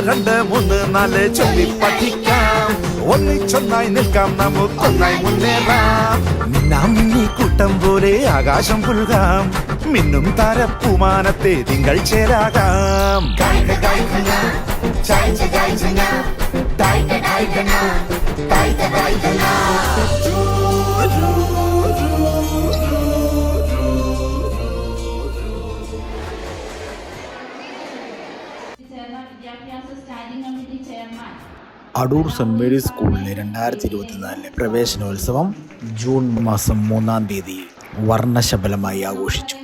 രണ്ട് മൂന്ന് നാല് ചൊല്ലി പഠിക്കാം. ഒന്നിച്ചൊന്നായി നിൽക്കാം നമുക്കൊന്നായി മുന്നേറാം. മിന്നാം മിന്നി കൂട്ടം പോലെ ആകാശം പുൽകാം. മിന്നും താരപ്പുമാനത്തെ തിങ്കൾ ചേരാകാം. ഗായിക അടൂർ സെന്റ് മേരീസ് സ്കൂളിലെ രണ്ടായിരത്തി ഇരുപത്തിനാലിലെ പ്രവേശനോത്സവം ജൂൺ മാസം മൂന്നാം തീയതി വർണശബലമായി ആഘോഷിച്ചു.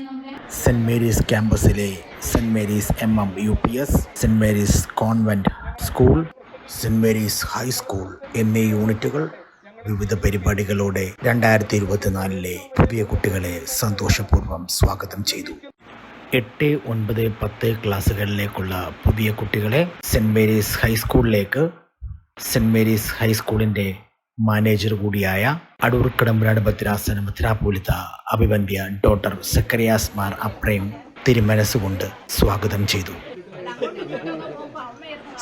Saint Mary's ക്യാമ്പസിലെ Saint Mary's M M U P S Saint Mary's convent school Saint Mary's high school എന്നീ യൂണിറ്റുകൾ വിവിധ പരിപാടികളോടെ രണ്ടായിരത്തി ഇരുപത്തിനാലിലെ പുതിയ കുട്ടികളെ സന്തോഷപൂർവം സ്വാഗതം ചെയ്തു. എട്ട് ഒൻപത് പത്ത് ക്ലാസ്സുകളിലേക്കുള്ള പുതിയ കുട്ടികളെ സെന്റ് മേരീസ് ഹൈസ്കൂളിലേക്ക് സെന്റ് മേരീസ് ഹൈസ്കൂളിന്റെ മാനേജർ കൂടിയായ അടൂർ കടമ്പനാട് ഭദ്രാസനം ഭദ്രാപൂലിത അഭിവന്ധ്യ ഡോക്ടർ സക്കറിയാസ് മാർ അപ്രേം തിരുമനസ്സുകൊണ്ട് സ്വാഗതം ചെയ്തു.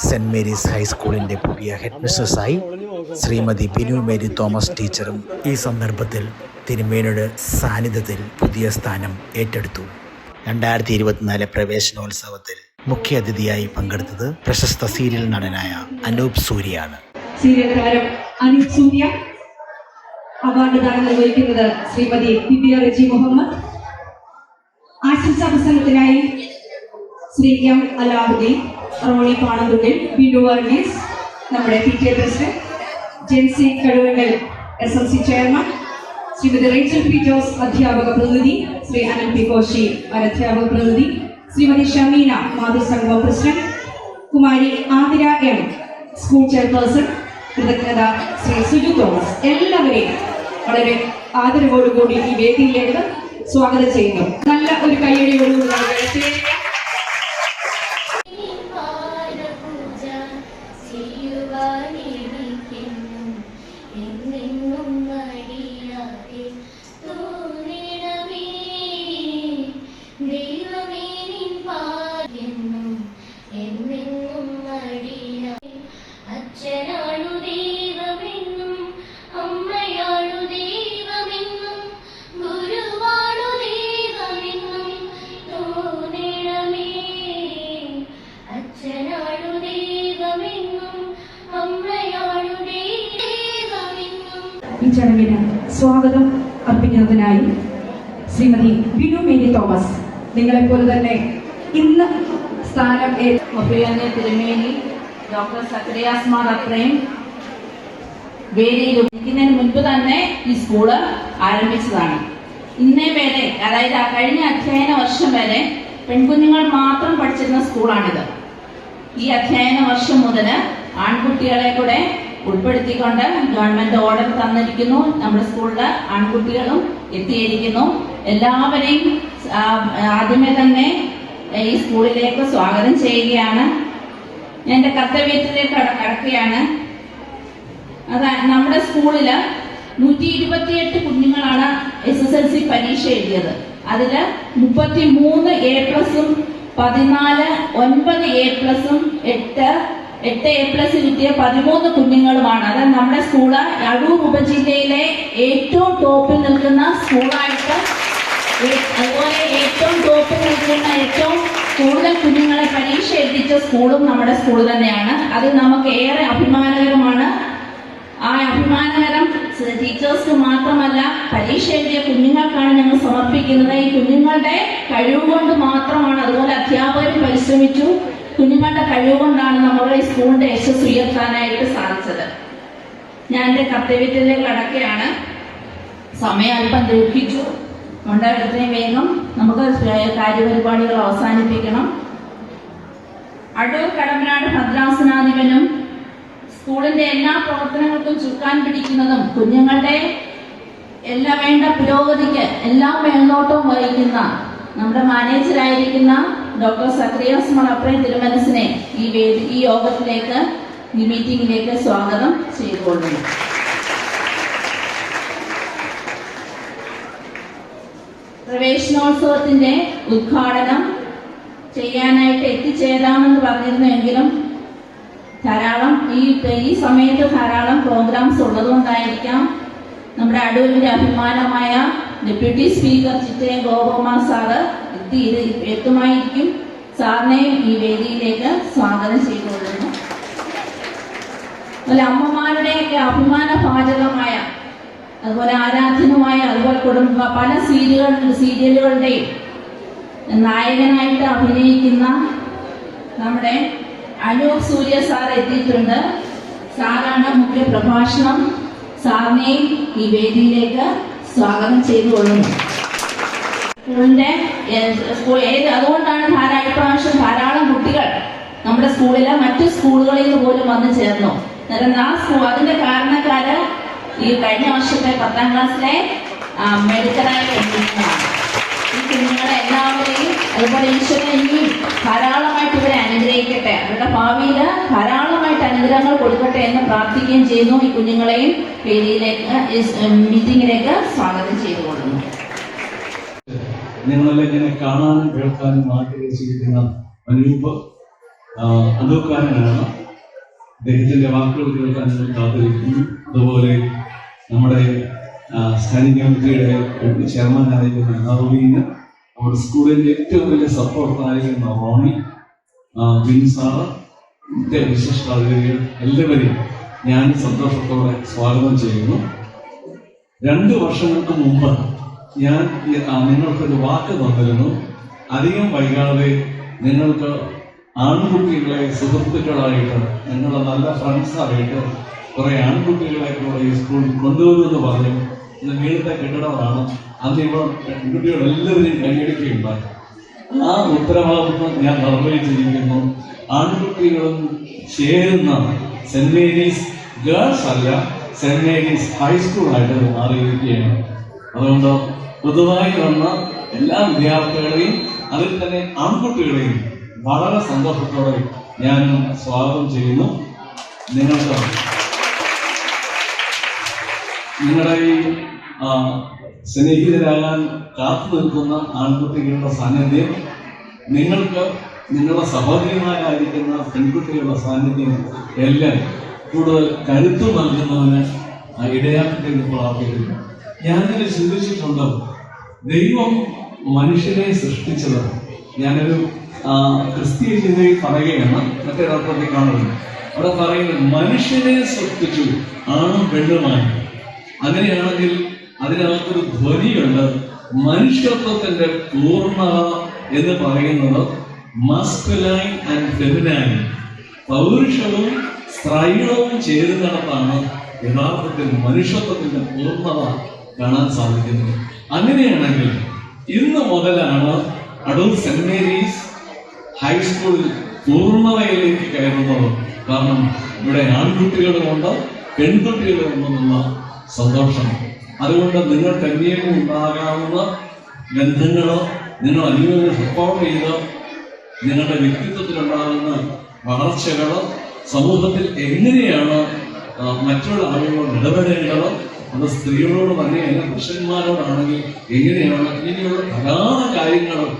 സെന്റ് മേരീസ് ഹൈസ്കൂളിന്റെ പുതിയ ഹെഡ് മിസ്സസായി ശ്രീമതി ബിനു മേരി തോമസ് ടീച്ചറും ഈ സന്ദർഭത്തിൽ തിരുമേനിയുടെ സാന്നിധ്യത്തിൽ പുതിയ സ്ഥാനം ഏറ്റെടുത്തു. രണ്ടായിരത്തി ഇരുപത്തിനാല് പ്രവേശനോത്സവത്തിൽ മുഖ്യ അതിഥിയായി പങ്കെടുത്തത് പ്രശസ്ത സീരിയൽ നടനായ അനൂപ് സൂര്യയാണ് താരം സൂര്യ ശ്രീമതി മുഹമ്മദ്. റോണി നമ്മുടെ chairman Shrimati Rachel P Jose അധ്യാപക പ്രതിനിധി ശ്രീ അനൽ പി കോശി അനധ്യാപക പ്രതിനിധി Shrimati Shameena മാതൃസംഘം president Kumari Athira M school chairperson കൃതജ്ഞത ശ്രീ സുജു തോമസ്. എല്ലാവരെയും വളരെ ആദരവോടുകൂടി ഈ വേദിയിലേക്ക് സ്വാഗതം ചെയ്യുന്നു. നല്ല ഒരു കയ്യടിയോടുകൂടി ചടങ്ങിന് സ്വാഗതം അർപ്പിക്കുന്നതിനായി ശ്രീമതി ബിനു മേരി തോമസ്. നിങ്ങളെപ്പോലെ തന്നെ ഇന്ന് സ്ഥാനം ഏറ്റവും തിരുമേനി ഡോക്ടർ സക്രിയാസ് മാർ അത്രയും മുൻപ് തന്നെ ഈ സ്കൂൾ ആരംഭിച്ചതാണ്. ഇന്നേ വരെ അതായത് കഴിഞ്ഞ അധ്യയന വർഷം വരെ പെൺകുഞ്ഞുങ്ങൾ മാത്രം പഠിച്ചിരുന്ന സ്കൂളാണിത്. ഈ അധ്യയന വർഷം മുതൽ ആൺകുട്ടികളെ കൂടെ ഉൾപ്പെടുത്തിക്കൊണ്ട് ഗവൺമെന്റ് ഓർഡർ തന്നിരിക്കുന്നു. നമ്മുടെ സ്കൂളിൽ ആൺകുട്ടികളും എത്തിയിരിക്കുന്നു. എല്ലാവരെയും ആദ്യമേ തന്നെ ഈ സ്കൂളിലേക്ക് സ്വാഗതം ചെയ്യുകയാണ്. എന്റെ കർത്തവ്യത്തിലേക്ക് കട- കടക്കുകയാണ്. അതാ നമ്മുടെ സ്കൂളിൽ നൂറ്റി ഇരുപത്തിയെട്ട് കുഞ്ഞുങ്ങളാണ് എസ് എസ് എൽ സി പരീക്ഷ എഴുതിയത്. അതിൽ മുപ്പത്തി മൂന്ന് എ പ്ലസും പതിനാല് ഒൻപത് എ പ്ലസും എട്ട് എട്ട് എ പ്ലസ് കിട്ടിയ പതിമൂന്ന് കുഞ്ഞുങ്ങളുമാണ്. അത് നമ്മുടെ സ്കൂൾ അടൂർ ഉപജില്ലയിലെ ഏറ്റവും ടോപ്പിൽ നിൽക്കുന്ന സ്കൂളായിട്ട് അതുപോലെ ഏറ്റവും ടോപ്പിൽ നിൽക്കുന്ന ഏറ്റവും കൂടുതൽ കുഞ്ഞുങ്ങളെ പരീക്ഷ എത്തിച്ച സ്കൂളും നമ്മുടെ സ്കൂൾ തന്നെയാണ്. അത് നമുക്ക് ഏറെ അഭിമാനകരമാണ്. ആ അഭിമാനകരം ടീച്ചേഴ്സ് മാത്രമല്ല പരീക്ഷ എഴുതിയ കുഞ്ഞുങ്ങൾക്കാണ് ഞങ്ങൾ സമർപ്പിക്കുന്നത്. ഈ കുഞ്ഞുങ്ങളുടെ കഴിവ് കൊണ്ട് മാത്രമാണ് അതുപോലെ അധ്യാപകർ പരിശ്രമിച്ചു. കുഞ്ഞുങ്ങളുടെ കഴിവ് കൊണ്ടാണ് നമ്മുടെ ഈ സ്കൂളിന്റെ യശസ് ഉയർത്താനായിട്ട് സാധിച്ചത്. ഞാൻ എന്റെ കർത്തവ്യത്തിലേക്ക് കടക്കയാണ്. സമയം അല്പം ദീർഘിച്ചു. അതുകൊണ്ട് എത്രയും വേഗം നമുക്ക് കാര്യപരിപാടികൾ അവസാനിപ്പിക്കണം. അടൂർ കടമ്പനാട് ഭദ്രാസനാധിപനും സ്കൂളിന്റെ എല്ലാ പ്രവർത്തനങ്ങൾക്കും ചുക്കാൻ പിടിക്കുന്നതും കുഞ്ഞുങ്ങളുടെ എല്ലാ വേണ്ട പുരോഗതിക്ക് എല്ലാ മേൽനോട്ടവും വഹിക്കുന്ന നമ്മുടെ മാനേജറായിരിക്കുന്ന ഡോക്ടർ സക്രിയാസ് മണപ്രേ തിരുമനസിനെ ഈ വേദി ഈ യോഗത്തിലേക്ക് ഈ മീറ്റിംഗിലേക്ക് സ്വാഗതം ചെയ്തുകൊള്ളുന്നു. പ്രവേശനോത്സവത്തിന്റെ ഉദ്ഘാടനം ചെയ്യാനായിട്ട് എത്തിച്ചേരാമെന്ന് പറഞ്ഞിരുന്നുവെങ്കിലും ധാരാളം ഈ ഈ സമയത്ത് ധാരാളം പ്രോഗ്രാംസ് ഉള്ളതുകൊണ്ടായിരിക്കാം നമ്മുടെ അടൂരിന്റെ അഭിമാനമായ deputy speaker Chittayam Gopakumar sir എത്തി എത്തുമായിരിക്കും സാറിനെയും ഈ വേദിയിലേക്ക് സ്വാഗതം ചെയ്തുകൊള്ളുന്നു. അതുപോലെ അമ്മമാരുടെയൊക്കെ അഭിമാന പാചകമായ അതുപോലെ ആരാധ്യനുമായ അതുപോലെ കുടുംബ പല സീരിയലുകൾ സീരിയലുകളുടെയും നായകനായിട്ട് അഭിനയിക്കുന്ന നമ്മുടെ അനൂപ് സൂര്യ സാർ എത്തിയിട്ടുണ്ട്. സാറാണ് മുഖ്യ പ്രഭാഷണം സാറിനെയും ഈ വേദിയിലേക്ക് സ്വാഗതം ചെയ്തുകൊള്ളുന്നു സ്കൂളിന്റെ ഏത് അതുകൊണ്ടാണ് ധാരാളം ഇപ്രാവശ്യം ധാരാളം കുട്ടികൾ നമ്മുടെ സ്കൂളിലെ മറ്റു സ്കൂളുകളിൽ പോലും വന്നു ചേർന്നു. ആ അതിന്റെ കാരണക്കാര് ഈ കഴിഞ്ഞ വർഷത്തെ പത്താം ക്ലാസ്സിലെ മെഡിക്കലായ കുഞ്ഞുങ്ങളാണ് ഈ കുഞ്ഞുങ്ങളെ എല്ലാവരെയും അതുപോലെ ഈശ്വരൻ ഇനിയും ധാരാളമായിട്ട് ഇവരെ അനുഗ്രഹിക്കട്ടെ. അവരുടെ ഭാവിയിൽ ധാരാളമായിട്ട് അനുഗ്രഹങ്ങൾ കൊടുക്കട്ടെ എന്ന് പ്രാർത്ഥിക്കുകയും ചെയ്യുന്നു. ഈ കുഞ്ഞുങ്ങളെയും വേദിയിലേക്ക് മീറ്റിംഗിലേക്ക് സ്വാഗതം ചെയ്തുകൊള്ളുന്നു. നിങ്ങളെല്ലാം ഇങ്ങനെ കാണാനും കേൾക്കാനും ആഗ്രഹിച്ചിരിക്കുന്ന അനൂപ് അനൂപ്കാരനാണ് അദ്ദേഹത്തിന്റെ വാക്കുകൾ കേൾക്കാൻ കാത്തിരിക്കുന്നു. അതുപോലെ നമ്മുടെ സ്റ്റാൻഡിംഗ് കമ്മിറ്റിയുടെ ചെയർമാനായിരിക്കുന്ന നവീന് നമ്മുടെ സ്കൂളിന്റെ ഏറ്റവും വലിയ സപ്പോർട്ടായിരിക്കുന്ന റോണി ബിൻസാറ ഇന്ത്യ വിശിഷ്ട അതിഥികൾ എല്ലാവരെയും ഞാൻ സന്തോഷത്തോടെ സ്വാഗതം ചെയ്യുന്നു. രണ്ട് വർഷങ്ങൾക്ക് മുമ്പ് ഞാൻ നിങ്ങൾക്കൊരു വാക്ക് തന്നിരുന്നു. അധികം വൈകാതെ നിങ്ങൾക്ക് ആൺകുട്ടികളെ സുഹൃത്തുക്കളായിട്ട് നിങ്ങളുടെ നല്ല ഫ്രണ്ട്സായിട്ട് കുറെ ആൺകുട്ടികളെ കൂടെ ഈ സ്കൂളിൽ കൊണ്ടുവരുമെന്ന് പറഞ്ഞു ഇത് വീഴത്തെ കെട്ടിടമാണ്. അന്ന് ഇവ പെൺകുട്ടികൾ എല്ലാവരെയും കൈയടിക്കുകയുണ്ടായി. ആ ഉത്തരവാദിത്വം ഞാൻ നിർവഹിച്ചിരിക്കുന്നു. ആൺകുട്ടികളും ചേരുന്ന സെന്റ് മേരീസ് ഗേൾസ് അല്ല സെന്റ് മേരീസ് ഹൈസ്കൂളായിട്ട് മാറിയിരിക്കുകയാണ്. അതുകൊണ്ട് പൊതുവായി വന്ന എല്ലാ വിദ്യാർത്ഥികളെയും അതിൽ തന്നെ ആൺകുട്ടികളെയും വളരെ സന്തോഷത്തോടെ ഞാൻ സ്വാഗതം ചെയ്യുന്നു. നിങ്ങൾക്ക്. നിങ്ങളുടെ ഈ സ്നേഹിതരാകാൻ കാത്തു നിൽക്കുന്ന ആൺകുട്ടികളുടെ സാന്നിധ്യം നിങ്ങൾക്ക് നിങ്ങളുടെ സഹോദരിമാരായിരിക്കുന്ന പെൺകുട്ടികളുടെ സാന്നിധ്യം എല്ലാം കൂടുതൽ കരുത്തു നൽകുന്നവന് ഇടയാക്കട്ടെ എന്ന് പ്രാർത്ഥിക്കുന്നു ഞാനിങ്ങനെ ചിന്തിച്ചിട്ടുണ്ട് ദൈവം മനുഷ്യനെ സൃഷ്ടിച്ചത്. ഞാനൊരു ക്രിസ്തീയ ചിന്തയിൽ പറയുകയാണ് മറ്റൊരർത്ഥത്തിൽ കാണുന്നത്. അവിടെ പറയുന്നത് മനുഷ്യനെ സൃഷ്ടിച്ചു ആണും പെണ്ണുമായി അങ്ങനെയാണെങ്കിൽ അതിനകത്തൊരു ധ്വനിയുണ്ട്. മനുഷ്യത്വത്തിന്റെ പൂർണത എന്ന് പറയുന്നത് മസ്കുലൈൻ ആൻഡ് ഫെമിനൈൻ പൗരുഷവും സ്ത്രൈണവും ചേരുന്നിടത്താണ് യഥാർത്ഥത്തിൽ മനുഷ്യത്വത്തിന്റെ പൂർണത കാണാൻ സാധിക്കുന്നത്. അങ്ങനെയാണെങ്കിൽ ഇന്ന് മുതലാണ് അടൂർ സെന്റ് മേരീസ് ഹൈസ്കൂളിൽ പൂർണതയിലേക്ക് കയറുന്നത്. കാരണം ഇവിടെ ആൺകുട്ടികളുമുണ്ട് പെൺകുട്ടികളുമുണ്ടെന്നുള്ള സന്തോഷം. അതുകൊണ്ട് നിങ്ങൾക്ക് അന്വേഷണം ഉണ്ടാകാവുന്ന ബന്ധങ്ങളോ നിങ്ങൾ അന്യോന്യം സപ്പോർട്ട് ചെയ്ത് നിങ്ങളുടെ വ്യക്തിത്വത്തിലുണ്ടാകുന്ന വളർച്ചകളോ സമൂഹത്തിൽ എങ്ങനെയാണ് മറ്റുള്ള ആളുകളോട് ഇടപെടേണ്ടത് അത് സ്ത്രീകളോട് തന്നെയല്ല പുരുഷന്മാരോടാണെങ്കിൽ എങ്ങനെയാണ് ഇങ്ങനെയുള്ള പ്രധാന കാര്യങ്ങളും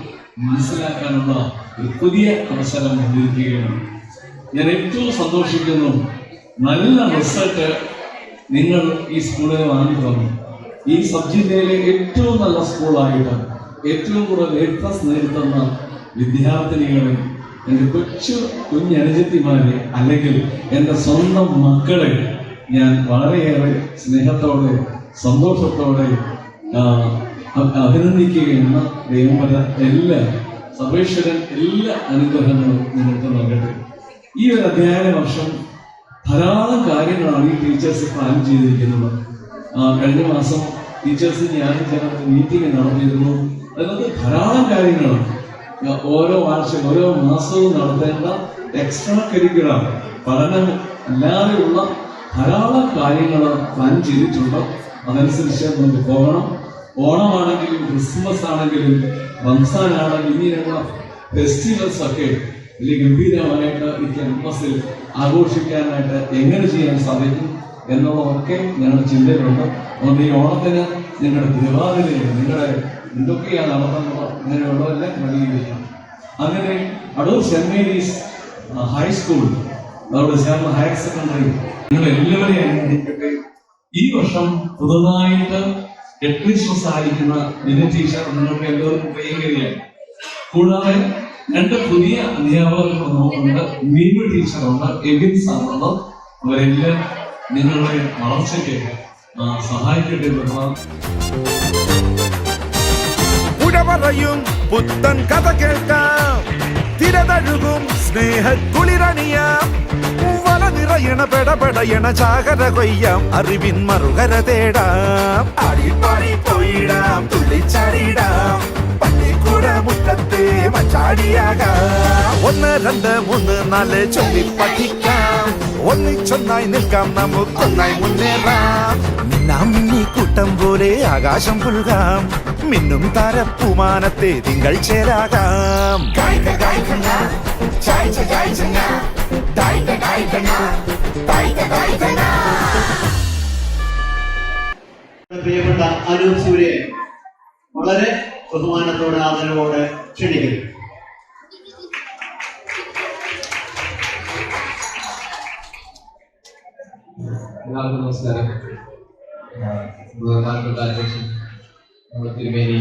മനസ്സിലാക്കാനുള്ള ഒരു പുതിയ അവസരം വന്നിരിക്കുകയാണ്. ഞാൻ ഏറ്റവും സന്തോഷിക്കുന്നു നല്ല റിസൾട്ട് നിങ്ങൾ ഈ സ്കൂളിൽ വാങ്ങി തന്നു. ഈ സബ് ജില്ലയിലെ ഏറ്റവും നല്ല സ്കൂളായിട്ട് ഏറ്റവും കൂടുതൽ എ പ്ലസ് നേരിടുന്ന വിദ്യാർത്ഥിനികളെ എന്റെ കൊച്ചു കുഞ്ഞനുജത്തിമാരെ അല്ലെങ്കിൽ എന്റെ സ്വന്തം മക്കളെ ഞാൻ വളരെയേറെ സ്നേഹത്തോടെ സന്തോഷത്തോടെ അഭിനന്ദിക്കുകയാണ്. ദൈവമല എല്ലാ സർവേശ്വരൻ എല്ലാ അനുഗ്രഹങ്ങളും നിങ്ങൾക്ക് നൽകട്ടെ. ഈ ഒരു അധ്യയന വർഷം ധാരാളം കാര്യങ്ങളാണ് ഈ ടീച്ചേഴ്സ് പ്ലാൻ ചെയ്തിരിക്കുന്നത്. കഴിഞ്ഞ മാസം ടീച്ചേഴ്സ് ഞാൻ ചേർന്ന് മീറ്റിംഗ് നടത്തിയിരുന്നു. അതിനകത്ത് ധാരാളം കാര്യങ്ങളാണ്. ഓരോ ആഴ്ചയും ഓരോ മാസവും നടത്തേണ്ട എക്സ്ട്രാ കരിക്കുലർ പഠനം അല്ലാതെയുള്ള ധാരാളം കാര്യങ്ങൾ പ്ലാൻ ചെയ്തിട്ടുണ്ട്. അതനുസരിച്ച് നമുക്ക് പോകണം. ഓണമാണെങ്കിലും ക്രിസ്മസ് ആണെങ്കിലും റംസാൻ ആണെങ്കിലും ഇങ്ങനെയുള്ള ഫെസ്റ്റിവൽസ് ഒക്കെ വലിയ ഗംഭീരമായിട്ട് ഈ ക്യാമ്പസിൽ ആഘോഷിക്കാനായിട്ട് എങ്ങനെ ചെയ്യാൻ സാധിക്കും എന്നുള്ളതൊക്കെ ഞങ്ങളുടെ ചിന്തയിലുണ്ട്. അതുകൊണ്ട് ഈ ഓണത്തിന് നിങ്ങളുടെ തിരുവാതിരയിൽ നിങ്ങളുടെ എന്തൊക്കെയാണ് നടത്തുന്നത് അങ്ങനെയുള്ളതെല്ലാം ക്രമീകരിക്കണം. അങ്ങനെ അടൂർ സെന്റ് മേരീസ് ഹൈസ്കൂൾ അതോട് ചേർന്ന ഹയർ സെക്കൻഡറി നിങ്ങൾ എല്ലാവരെയും അനുഗ്രഹിക്കട്ടെ. ഈ വർഷം പുതുതായിട്ട് ഹെഡ്മിസ്ട്രസ് ആയിരിക്കുന്ന മിനി ടീച്ചർ നിങ്ങൾക്ക് എല്ലാവർക്കും പ്രിയങ്കരിയാണ് കൂടാതെ രണ്ട് പുതിയ അധ്യാപകർ നമുക്കുണ്ട്. മീനു ടീച്ചറുണ്ട് എബിൻ സാറുണ്ട് അവരെല്ലാം നിങ്ങളുടെ വളർച്ചയ്ക്ക് സഹായിക്കട്ടെ ഉഴവറയും പുത്തൻ കഥ കേൾക്കാം. തിരതഴുകും സ്നേഹ കുളിരണിയാം വല നിറയണ പെടപെടയണ ചാകര കൊയ്യാം. അറിവിൻ മറുകര തേടാം. അടിപ്പാടി പോയിടാം തുള്ളിച്ചാടിടാം പള്ളിക്കൂട മുറ്റത്തെ മച്ചാടിയാകാം ഒന്ന് രണ്ട് മൂന്ന് നാല് ചൊല്ലി പഠിക്കാം. ഒന്നിച്ചൊന്നായി നിൽക്കാം നമുക്കൊന്നായി മുന്നേറാം. നാം മിന്നി കൂട്ടം പോലെ ആകാശം പുൽകാം. മിന്നും താരപ്പുമാനത്തെ തിങ്കൾ ചേരാകാം. പ്രിയപ്പെട്ട അനൂപ് സൂര്യൻ വളരെ ബഹുമാനത്തോടെ ആദരവോടെ ക്ഷണിക്കുന്നു. എല്ലാവർക്കും നമസ്കാരം. ബഹുമാനപ്പെട്ട അധ്യക്ഷൻ നമ്മുടെ തിരുമേനി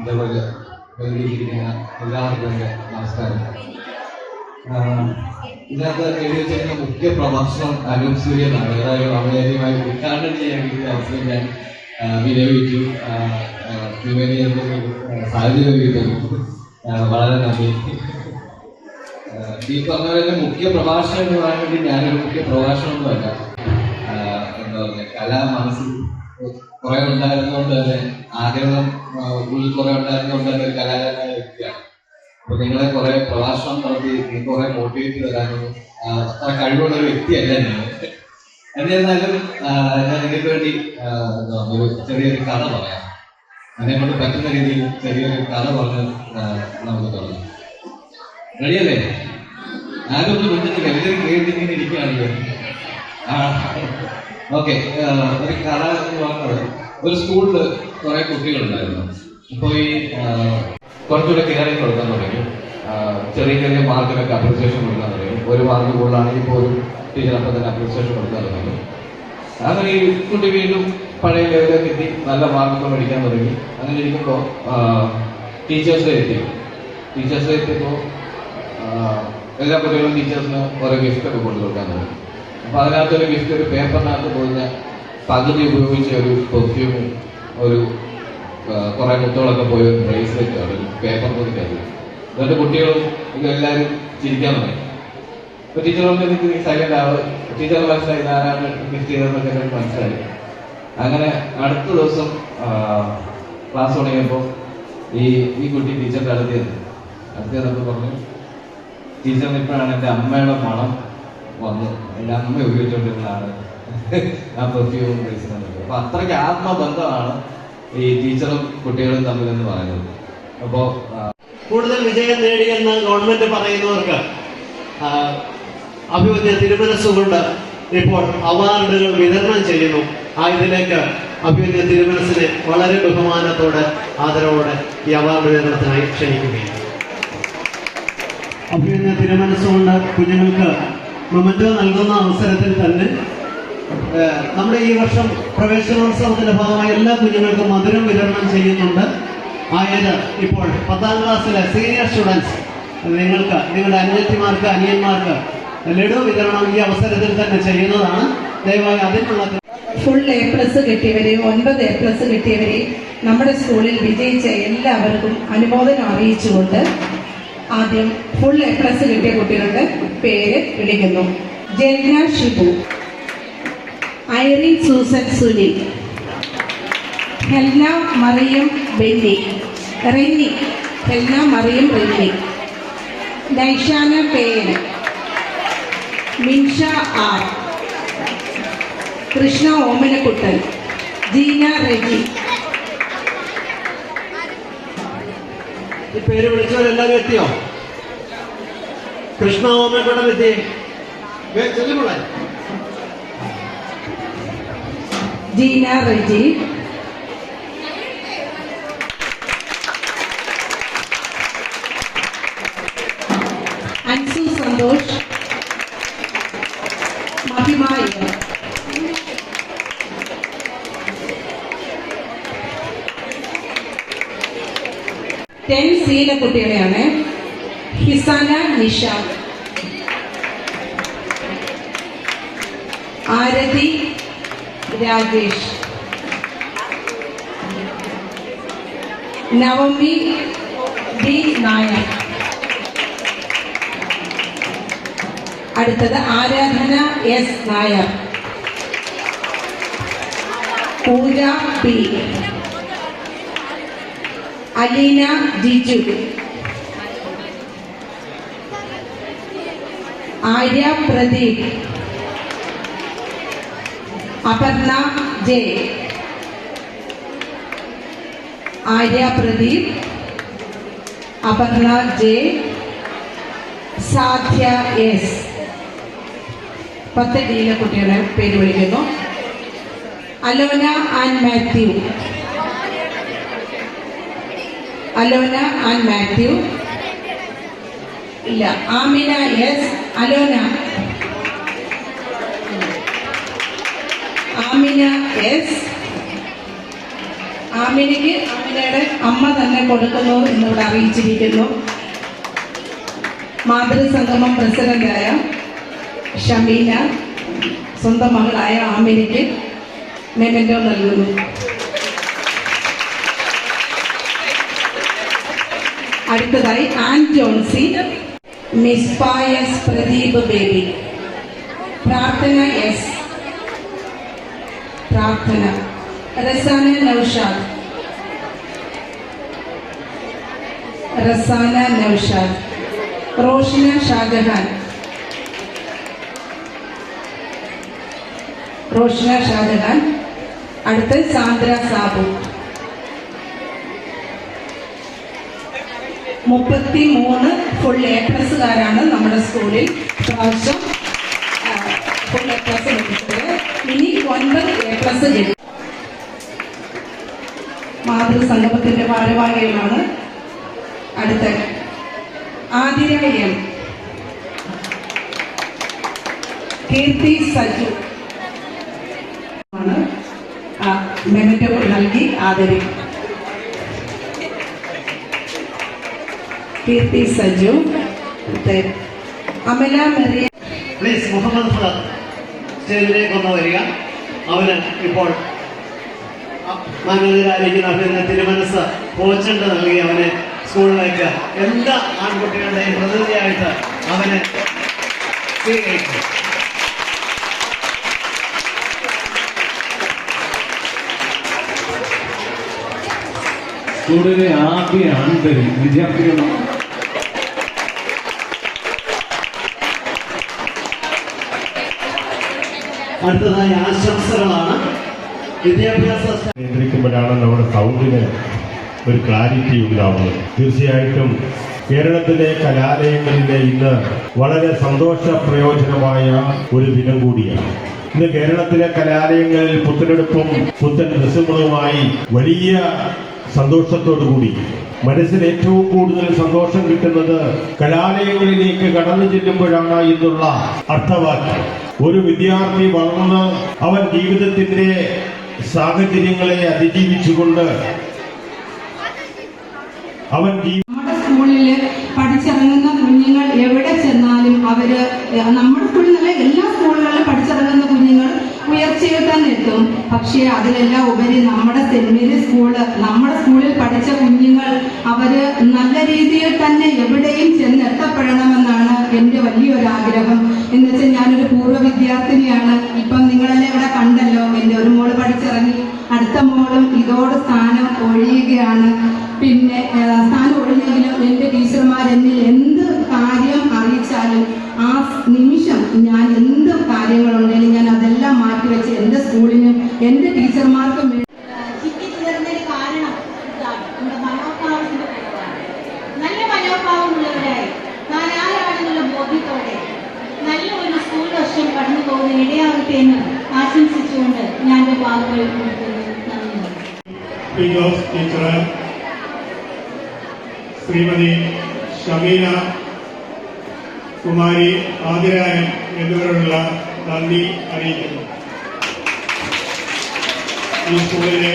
അതേപോലെ വേദിയിലിരിക്കുന്ന എല്ലാവർക്കും നമസ്കാരം. ഇതിനകത്ത് എഴുതി വെച്ചിരിക്കുന്ന മുഖ്യ പ്രഭാഷണം അനൂപ് സൂര്യ എന്നാണ് അതായത് ഔപചാരികമായി ഉദ്ഘാടനം ചെയ്യാൻ വേണ്ടി അവസരം ഞാൻ ആഹ് ആഹ് തിരുമേനി സാഹചര്യം ഒരുക്കി വളരെ നന്ദി. ഈ പറഞ്ഞ മുഖ്യ പ്രഭാഷണം എന്ന് പറയാൻ വേണ്ടി ഞാനൊരു മുഖ്യ പ്രഭാഷണമൊന്നുമല്ല എന്താ പറയുക കല മനസ്സിൽ കുറെ ഉണ്ടായിരുന്നതുകൊണ്ട് തന്നെ ആഗ്രഹം ഉള്ളിൽ കുറെ ഉണ്ടായിരുന്നതുകൊണ്ട് തന്നെ ഒരു കലാകാരനായ വ്യക്തിയാണ്. അപ്പൊ നിങ്ങളെ കുറെ പ്രഭാഷണം നടത്തി നീ കുറെ മോട്ടിവേറ്റ് തരാനും അത്ര കഴിവുള്ള ഒരു വ്യക്തിയല്ല ഞാൻ. എന്നിരുന്നാലും ഞാൻ നിങ്ങൾക്ക് വേണ്ടി ഒരു ചെറിയൊരു കഥ പറയാം. എന്നെ കൊണ്ട് പറ്റുന്ന രീതിയിൽ ചെറിയൊരു കഥ പറഞ്ഞ് നമുക്ക് തുടങ്ങാം. റെഡിയല്ലേ? ഞാനൊന്ന് വിട്ടിട്ടില്ല എല്ലാവരും കേട്ടിങ്ങനെ ഇരിക്കുകയാണല്ലോ. ഓക്കെ ഒരു കഥ എന്ന് പറഞ്ഞത് ഒരു സ്കൂളിൽ കുറെ കുട്ടികളുണ്ടായിരുന്നു. അപ്പോൾ ഈ കുറച്ചുകൂടെ കെയറിങ് കൊടുക്കാൻ തുടങ്ങി. ചെറിയ ചെറിയ മാർക്കിനൊക്കെ അപ്രിസിയേഷൻ കൊടുക്കാൻ തുടങ്ങി. ഒരു മാർക്ക് കൂടുതലാണെങ്കിൽ പോലും ടീച്ചർ അപ്പം തന്നെ അപ്രിസിയേഷൻ കൊടുക്കാൻ അങ്ങനെ ഈ കുട്ടി വീണ്ടും പഴയ ലെവലിലേക്ക് എത്തി നല്ല മാർക്കൊക്കെ മേടിക്കാൻ തുടങ്ങി. അങ്ങനെ ഇരിക്കുമ്പോൾ ടീച്ചേഴ്സ് ഡേ എത്തി. ടീച്ചേഴ്സ് ഡേ എത്തിയപ്പോൾ എല്ലാ കുട്ടികളും ടീച്ചേഴ്സിന് ഓരോ ഗിഫ്റ്റ് ഒക്കെ കൊണ്ടു കൊടുക്കാൻ തുടങ്ങി. അപ്പൊ അതിനകത്തൊരു ഗിഫ്റ്റ് ഒരു പേപ്പറിനകത്ത് പോകുന്ന പകുതി ഉപയോഗിച്ച ഒരു പെർഫ്യൂമും ഒരു കുറെ മുത്തുകളൊക്കെ പോയ ഒരു ബ്രേസ്ലെറ്റ് ഒരു പേപ്പർ പൊതിക്കകത്ത് എന്നിട്ട് കുട്ടികളും ഇതെല്ലാവരും ചിരിക്കാൻ തുടങ്ങി. അപ്പൊ ടീച്ചർ പറഞ്ഞു സൈലന്റ് ആവ്. ടീച്ചർ മനസ്സിലായി ആരാണ് ഗിഫ്റ്റ് ചെയ്തതെന്നൊക്കെ എനിക്ക് മനസ്സിലായി. അങ്ങനെ അടുത്ത ദിവസം ക്ലാസ് തുടങ്ങിയപ്പോൾ ഈ ഈ കുട്ടി ടീച്ചറിന്റെ അടുത്ത് ചെന്നു. അടുത്ത് ചെന്നപ്പോൾ പറഞ്ഞു ടീച്ചറിന് ഇപ്പോഴാണ് എന്റെ അമ്മയുടെ മണം വന്നു എന്റെ അമ്മ ഉപയോഗിച്ചുകൊണ്ടിരുന്നതാണ് ആ പെർഫ്യൂം അപ്പൊ അത്രയ്ക്ക് ആത്മബന്ധമാണ് ഈ ടീച്ചറും കുട്ടികളും തമ്മിൽ എന്ന് പറയുന്നത്. അപ്പോ കൂടുതൽ വിജയം നേടിയെന്ന് ഗവൺമെന്റ് പറയുന്നവർക്ക് അഭിമന്യ തിരുമനസ്സുകൊണ്ട് ഇപ്പോൾ അവാർഡുകൾ വിതരണം ചെയ്യുന്നു. ആ ഇതിലേക്ക് അഭിമന്യ തിരുമനസ്സിനെ വളരെ ബഹുമാനത്തോടെ ആദരവോടെ ഈ അവാർഡ് വിതരണത്തിനായി ക്ഷണിക്കുകയാണ്. അഭിമന്യ തിരുമനസ്സുകൊണ്ട് കുഞ്ഞുങ്ങൾക്ക് മൊമെന്റോ നൽകുന്ന അവസരത്തിൽ തന്നെ നമ്മുടെ ഈ വർഷം പ്രവേശനോത്സവത്തിന്റെ ഭാഗമായി എല്ലാ കുഞ്ഞുങ്ങൾക്കും മധുരം വിതരണം ചെയ്യുന്നുണ്ട്. ആയത് ഇപ്പോൾ പത്താം ക്ലാസ്സിലെ സീനിയർ സ്റ്റുഡൻസ് നിങ്ങൾക്ക് നിങ്ങളുടെ അനിയത്തിമാർക്ക് അനിയന്മാർക്ക് ലഡു വിതരണം ഈ അവസരത്തിൽ തന്നെ ചെയ്യുന്നതാണ്. ദയവായി അതിനുള്ള ഫുൾ എ പ്ലസ് കിട്ടിയവരെ ഒൻപത് എ പ്ലസ് കിട്ടിയവരെ നമ്മുടെ സ്കൂളിൽ വിജയിച്ച എല്ലാവർക്കും അനുമോദനം അറിയിച്ചുകൊണ്ട് ആദ്യം ഫുൾ എ പ്ലസ് കിട്ടിയ കുട്ടികളുടെ പേര് വിളിക്കുന്നു. Jenna Shibu. Irene Susan Sunil Hella Mariyam Benny. Renny. Hella Mariyam Renny. Naishana പേര്. മിൻഷ ആർ. കൃഷ്ണ ഓമനക്കുട്ടൻ. ജീന റെജി ഈ പേര് വിളിച്ചവരെല്ലാവരും എത്തിയോ? കൃഷ്ണ ഓമനക്കുട്ടൻ എത്തി. ജീന റെജി സിയിലെ കുട്ടികളെയാണ് ഹിസാന നിഷ. ആരതി രാജേഷ് നവമി ഡി നായർ. അടുത്തത് Aradhana S Nair. Pooja P. Aleena Jiju Arya Pradeep. Aparna J. Arya Pradeep. Aparna J. Sadhya S. പത്ത് ഡിയിലെ കുട്ടികളെ പേര് വിളിക്കുന്നു. Alona and Mathew. Alona and Mathew. ഇല്ല Amina S Alona. Amina S ആമിനയ്ക്ക് ആമിനയുടെ അമ്മ തന്നെ കൊടുക്കുന്നു എന്നിവിടെ അറിയിച്ചിരിക്കുന്നു. മാതൃസംഗമം പ്രസിഡന്റായ ഷമീന സ്വന്തം മകളായ ആമിനയ്ക്ക് മെമെന്റോ നൽകുന്നു. അടുത്തതായി Ann Johnsy മിസ്പായസ് Pradeep Baby Prarthana S Prarthana Rasana Naushad Rasana Naushad Roshina Shah Jahan Roshina Shah Jahan അടുത്ത് സാന്ദ്ര സാബു മുപ്പത്തി മൂന്ന് ഫുൾ എ പ്ലസ്സുകാരാണ് നമ്മുടെ സ്കൂളിൽ പ്രാവശ്യം ഫുൾ എ പ്ലസ് ലഭിച്ചത് ഇനി ഒൻപത് എ പ്ലസ് ലഭിക്കും മാതൃസംഗമത്തിന്റെ ഭാരവാഹികളാണ്. അടുത്ത ആതിര കീർത്തി സജു ആണ്. മെമറ്റോ നൽകി ആദരിക്കും. കീർത്തി സജു. അമല മെറിയ. പ്ലീസ് മുഹമ്മദ് ഫഹദ് സ്റ്റേജിലേക്ക് ഒന്ന് വരിക. അവന് ഇപ്പോൾ മാനേജരായിരിക്കുന്ന അഭിനന്ദ തിരുമനസ് കോച്ചുണ്ട് നൽകി അവനെ സ്കൂളിലേക്ക്. എല്ലാ ആൺകുട്ടികളുടെയും പ്രതിനിധിയായിട്ട് അവനെ സ്വീകരിക്കും. സ്കൂളിലെ ആദ്യ ആൺപേര് വിദ്യാർത്ഥികൾ അടുത്തതായി ആശംസകളാണ്. വിദ്യാഭ്യാസ നിയന്ത്രിക്കുമ്പോഴാണ് നമ്മുടെ സൗണ്ടിന് ഒരു ക്ലാരിറ്റി ഉണ്ടാവുന്നത്. തീർച്ചയായിട്ടും കേരളത്തിലെ കലാലയങ്ങളിലെ ഇന്ന് വളരെ സന്തോഷ പ്രയോജനമായ ഒരു ദിനം കൂടിയാണ്. ഇന്ന് കേരളത്തിലെ കലാലയങ്ങളിൽ പുത്തനെടുപ്പും പുത്തൻ ദൃശ്യങ്ങളുമായി വലിയ സന്തോഷത്തോടു കൂടി മനസ്സിന് ഏറ്റവും കൂടുതൽ സന്തോഷം കിട്ടുന്നത് കലാലയങ്ങളിലേക്ക് കടന്നു ചെല്ലുമ്പോഴാണ് എന്നുള്ള അർത്ഥവാക്യം. ഒരു വിദ്യാർത്ഥി വളർന്ന് അവൻ ജീവിതത്തിന്റെ സാഹചര്യങ്ങളെ അതിജീവിച്ചുകൊണ്ട് അവൻ നമ്മുടെ പഠിച്ചിറങ്ങുന്ന കുഞ്ഞുങ്ങൾ എവിടെ ചെന്നാലും അവർ നമ്മുടെ സ്കൂളിൽ എല്ലാ സ്കൂളുകളിലും പഠിച്ചിറങ്ങുന്ന കുഞ്ഞുങ്ങൾ ഉയർച്ചയിൽ തന്നെ എത്തും. പക്ഷേ അതിലെല്ലാം ഉപരി നമ്മുടെ സെന്റ് മേരീസ് സ്കൂൾ നമ്മുടെ സ്കൂളിൽ പഠിച്ച കുഞ്ഞുങ്ങൾ അവർ നല്ല രീതിയിൽ തന്നെ എവിടെയും ചെന്ന് എത്തപ്പെടണമെന്നാണ് എന്റെ വലിയൊരു ആഗ്രഹം എന്ന് വെച്ചാൽ ഞാനൊരു പൂർവ വിദ്യാർത്ഥിനിയാണ്. ഇപ്പം നിങ്ങളെല്ലാം ഇവിടെ കണ്ടല്ലോ എന്റെ ഒരു മോൾ പഠിച്ചിറങ്ങി. അടുത്ത മോളും ഇതോട് സ്ഥാനം ഒഴിയുകയാണ്. പിന്നെ സ്ഥാനം ഒഴിഞ്ഞെങ്കിലും എന്റെ ടീച്ചർമാർ എന്നിൽ എന്ത് കാര്യം അറിയിച്ചാലും ആ നിമിഷം ഞാൻ എന്ത് കാര്യങ്ങളുണ്ടെങ്കിലും ഞാൻ അതെല്ലാം മാറ്റിവെച്ച് എന്റെ സ്കൂളിനും എന്റെ ടീച്ചർമാർക്കും കടന്നു പോകുന്ന ഇടയാകട്ടെ എന്ന് ആശംസിച്ചുകൊണ്ട് ഞാൻ വാക്കുകൾ ശ്രീമതി ഷമീന കുമാരി ആതിരായൻ എന്നിവരോടുള്ള നന്ദി അറിയിക്കുന്നു. ഈ സ്കൂളിലെ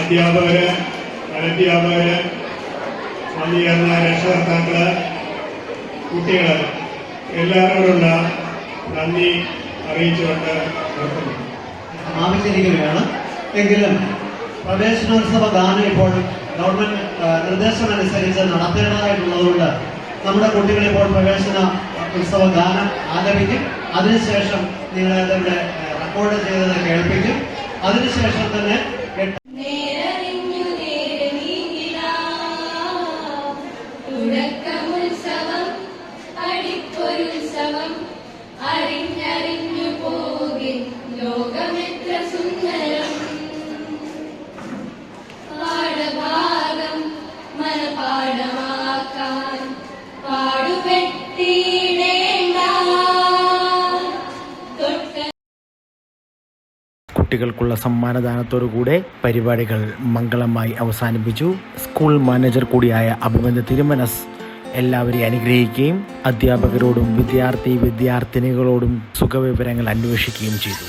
അധ്യാപകര് അനധ്യാപകര് വന്നിരുന്ന രക്ഷകർത്താക്കൾ കുട്ടികൾ എല്ലാവരോടുള്ള നന്ദി അറിയിച്ചുകൊണ്ട് നിർത്തുന്നു. എങ്കിലും പ്രവേശനോത്സവ ഗാനം ഇപ്പോൾ ഗവൺമെന്റ് നിർദ്ദേശമനുസരിച്ച് നടത്തേണ്ടതായിട്ടുള്ളതുകൊണ്ട് നമ്മുടെ കുട്ടികളിപ്പോൾ പ്രവേശന ഉത്സവ ഗാനം ആലപിക്കും. അതിനുശേഷം നിങ്ങളത് ഇവിടെ റെക്കോർഡ് ചെയ്തത് കേൾപ്പിക്കും. അതിനുശേഷം തന്നെ കുട്ടികൾക്കുള്ള സമ്മാനദാനത്തോടുകൂടെ പരിപാടികൾ മംഗളമായി അവസാനിപ്പിച്ചു. സ്കൂൾ മാനേജർ കൂടിയായ അഭിമന്യ തിരുമനസ് എല്ലാവരെയും അനുഗ്രഹിക്കുകയും അധ്യാപകരോടും വിദ്യാർത്ഥി വിദ്യാർത്ഥിനികളോടും സുഖവിവരങ്ങൾ അന്വേഷിക്കുകയും ചെയ്തു.